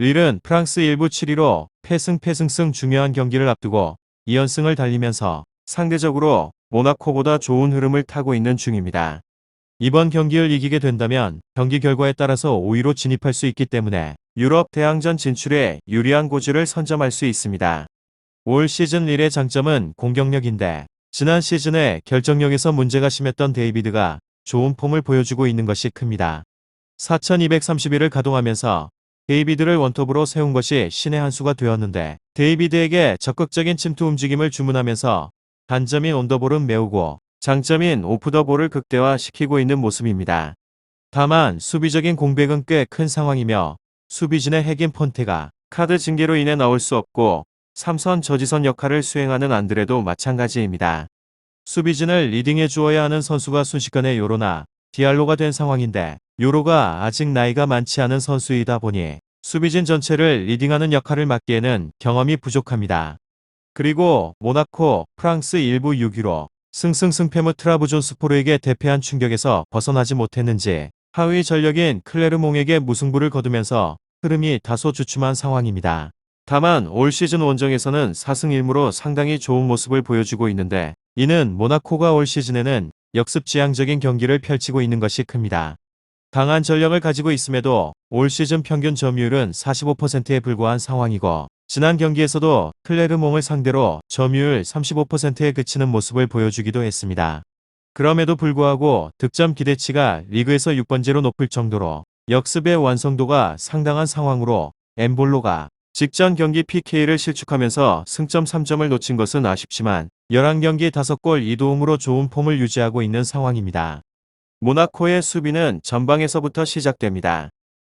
릴은 프랑스 1부 7위로 패승패승승 중요한 경기를 앞두고 2연승을 달리면서 상대적으로 모나코보다 좋은 흐름을 타고 있는 중입니다. 이번 경기를 이기게 된다면 경기 결과에 따라서 5위로 진입할 수 있기 때문에 유럽 대항전 진출에 유리한 고지를 선점할 수 있습니다. 올 시즌 릴의 장점은 공격력인데 지난 시즌에 결정력에서 문제가 심했던 데이비드가 좋은 폼을 보여주고 있는 것이 큽니다. 4231을 가동하면서 데이비드를 원톱으로 세운 것이 신의 한 수가 되었는데 데이비드에게 적극적인 침투 움직임을 주문하면서 단점인 온더볼은 메우고 장점인 오프더볼을 극대화시키고 있는 모습입니다. 다만 수비적인 공백은 꽤 큰 상황이며 수비진의 핵인 폰테가 카드 징계로 인해 나올 수 없고 삼선 저지선 역할을 수행하는 안드레도 마찬가지입니다. 수비진을 리딩해 주어야 하는 선수가 순식간에 요로나 디알로가 된 상황인데 요로가 아직 나이가 많지 않은 선수이다 보니 수비진 전체를 리딩하는 역할을 맡기에는 경험이 부족합니다. 그리고 모나코, 프랑스 일부 6위로 승승승패무 트라부존 스포르에게 대패한 충격에서 벗어나지 못했는지 하위 전력인 클레르몽에게 무승부를 거두면서 흐름이 다소 주춤한 상황입니다. 다만 올 시즌 원정에서는 4승 1무로 상당히 좋은 모습을 보여주고 있는데 이는 모나코가 올 시즌에는 역습지향적인 경기를 펼치고 있는 것이 큽니다. 강한 전력을 가지고 있음에도 올 시즌 평균 점유율은 45%에 불과한 상황이고 지난 경기에서도 클레르몽을 상대로 점유율 35%에 그치는 모습을 보여주기도 했습니다. 그럼에도 불구하고 득점 기대치가 리그에서 6번째로 높을 정도로 역습의 완성도가 상당한 상황으로 엠볼로가 직전 경기 PK를 실축하면서 승점 3점을 놓친 것은 아쉽지만 11경기 5골 2도움으로 좋은 폼을 유지하고 있는 상황입니다. 모나코의 수비는 전방에서부터 시작됩니다.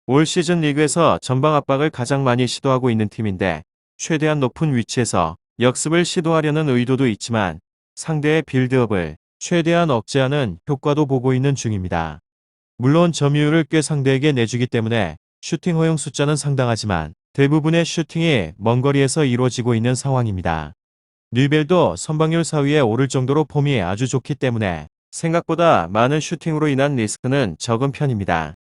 올 시즌 리그에서 전방 압박을 가장 많이 시도하고 있는 팀인데 최대한 높은 위치에서 역습을 시도하려는 의도도 있지만 상대의 빌드업을 최대한 억제하는 효과도 보고 있는 중입니다. 물론 점유율을 꽤 상대에게 내주기 때문에 슈팅 허용 숫자는 상당하지만 대부분의 슈팅이 먼 거리에서 이루어지고 있는 상황입니다. 뉴벨도 선방률 4위에 오를 정도로 폼이 아주 좋기 때문에 생각보다 많은 슈팅으로 인한 리스크는 적은 편입니다.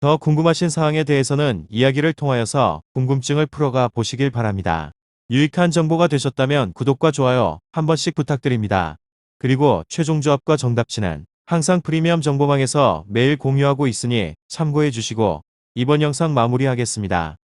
더 궁금하신 사항에 대해서는 이야기를 통하여서 궁금증을 풀어가 보시길 바랍니다. 유익한 정보가 되셨다면 구독과 좋아요 한 번씩 부탁드립니다. 그리고 최종 조합과 정답치는 항상 프리미엄 정보방에서 매일 공유하고 있으니 참고해 주시고 이번 영상 마무리하겠습니다.